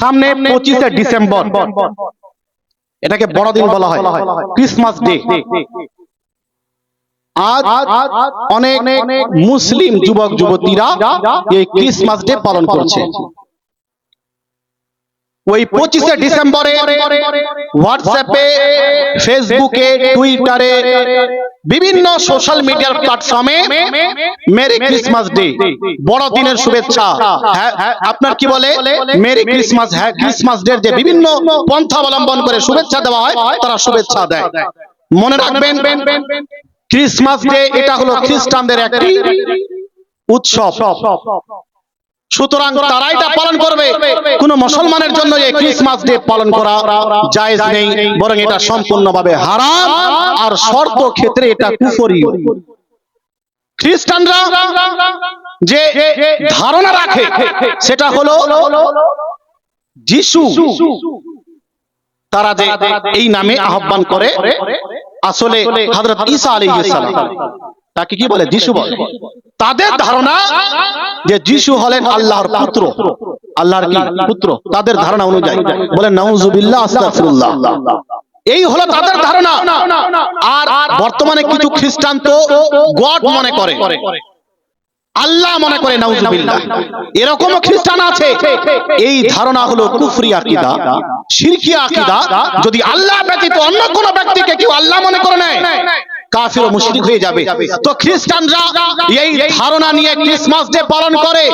সামনে পঁচিশে ডিসেম্বর। এটাকে বড়দিন বলা হয়। Christmas day. আজ অনেক মুসলিম যুবক যুবতীরা এই ক্রিসমাস ডে পালন করছে। ওই পঁচিশে ডিসেম্বরে হোয়াটসঅ্যাপে ফেসবুকে টুইটারে বিভিন্ন সোশ্যাল মিডিয়ার প্ল্যাটফর্মে মেরি ক্রিসমাস ডে বড়দিনের শুভেচ্ছা। হ্যাঁ, আপনার কি বলে? মেরি ক্রিসমাস হ্যাঁ ক্রিসমাস ডে যে বিভিন্ন পন্থা অবলম্বন করে শুভেচ্ছা দেওয়া হয় তারা শুভেচ্ছা দেয়। মনে রাখবেন ক্রিসমাস ডে এটা হলো খ্রিস্টানদের একটি উৎসব। সুতরাং তারাই তা পালন করবে। কোন মুসলমানের জন্য এই ক্রিসমাস ডে পালন করা জায়েজ নেই। বরং এটা সম্পূর্ণভাবে হারাম আর শর্ত ক্ষেত্রে এটা কুফরি। খ্রিস্টানরা যে ধারণা রাখে সেটা হলো যিশু। তারা যে এই নামে আহ্বান করে আসলে হযরত ঈসা আলাইহিস সালাম। তাকে কি বলে? যিশু বলে। তাদের ধারণা যে যিশু হলেন আল্লাহর পুত্র। আল্লাহর কি? পুত্র। তাদের ধারণা অনুযায়ী। বলে নাউজুবিল্লাহ, আস্তাগফিরুল্লাহ। এই হলো তাদের ধারণা। আর বর্তমানে কিছু খ্রিস্টান তো গড মনে করে। আল্লাহ মনে করে, নাউজুবিল্লাহ। এরকম খ্রিস্টান আছে। এই ধারণা হলো কুফরি আকীদা শিরকি আকীদা। যদি আল্লাহ ব্যতীত অন্য কোন ব্যক্তিকে কেউ আল্লাহ মনে করে নেয় কাফির ও মুশরিক হয়ে যাবে। তো খ্রিস্টানরা এই ধারণা নিয়ে ক্রিসমাস ডে পালন করে।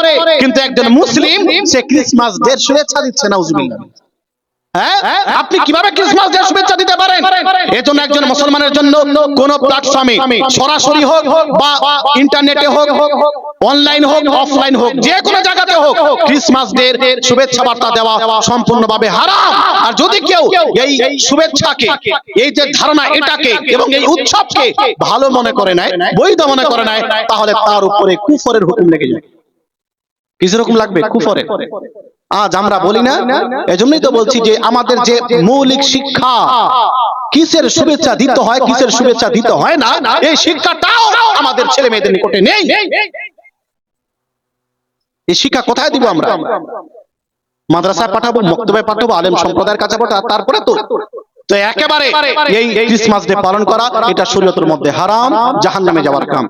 কিন্তু একজন মুসলিম, সে ক্রিসমাস ডে শুভেচ্ছা দিচ্ছে না হ্যাঁ? আপনি কীভাবে ক্রিসমাস ডে শুভেচ্ছা দিতে পারেন? এজন্য একজন মুসলমানের জন্য কোন প্ল্যাটফর্মে সরাসরি হোক বা ইন্টারনেটে হোক অনলাইন হোক অফলাইন হোক, যে কোনো জায়গাতে হোক ক্রিসমাস ডে শুভেচ্ছা বার্তা দেওয়া সম্পূর্ণভাবে হারাম। আর যদি কেউ এই শুভেচ্ছাকে, এই যে ধারণা এটাকে এবং এই উৎসবকে ভালো মনে করে নেয়, বৈধ মনে করে নেয়, তাহলে তার উপরে কুফরের হুকুম লেগে যায় কিছু রকম লাগবে কুফরের? আজ আমরা বলি না, এজন্যই তো বলছি যে আমাদের যে মৌলিক শিক্ষা কিসের শুভেচ্ছা দিতে হয় কিসের শুভেচ্ছা দিতে হয় না? এই শিক্ষাটাও আমাদের ছেলে মেয়েদের নিকটে নেই। এই শিক্ষা কোথায় দিব আমরা? মাদ্রাসায় পাঠাবো মক্তবে পাঠাবো আলেম সম্প্রদায়ের কাছে পাঠাবো তারপরে তো তো একেবারে এই ক্রিসমাস ডে পালন করা এটা শরীয়তের মধ্যে হারাম জাহান্নামে যাওয়ার কাম।